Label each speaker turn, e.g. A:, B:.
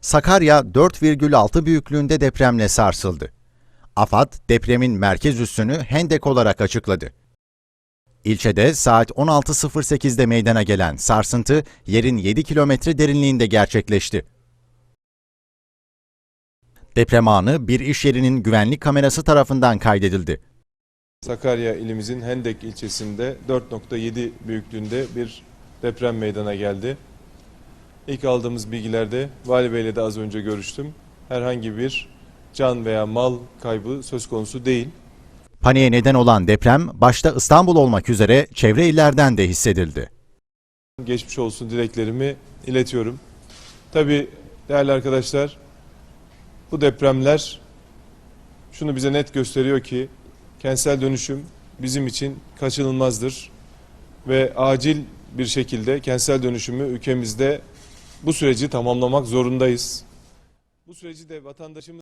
A: Sakarya 4,6 büyüklüğünde depremle sarsıldı. AFAD depremin merkez üssünü Hendek olarak açıkladı. İlçede saat 16.08'de meydana gelen sarsıntı yerin 7 kilometre derinliğinde gerçekleşti. Deprem anı bir iş yerinin güvenlik kamerası tarafından kaydedildi.
B: Sakarya ilimizin Hendek ilçesinde 4.7 büyüklüğünde bir deprem meydana geldi. İlk aldığımız bilgilerde Vali Bey'le de az önce görüştüm. Herhangi bir can veya mal kaybı söz konusu değil.
A: Paniğe neden olan deprem başta İstanbul olmak üzere çevre illerden de hissedildi.
B: Geçmiş olsun dileklerimi iletiyorum. Tabii değerli arkadaşlar bu depremler şunu bize net gösteriyor ki kentsel dönüşüm bizim için kaçınılmazdır ve acil bir şekilde kentsel dönüşümü ülkemizde bu süreci tamamlamak zorundayız. Bu süreci de vatandaşımız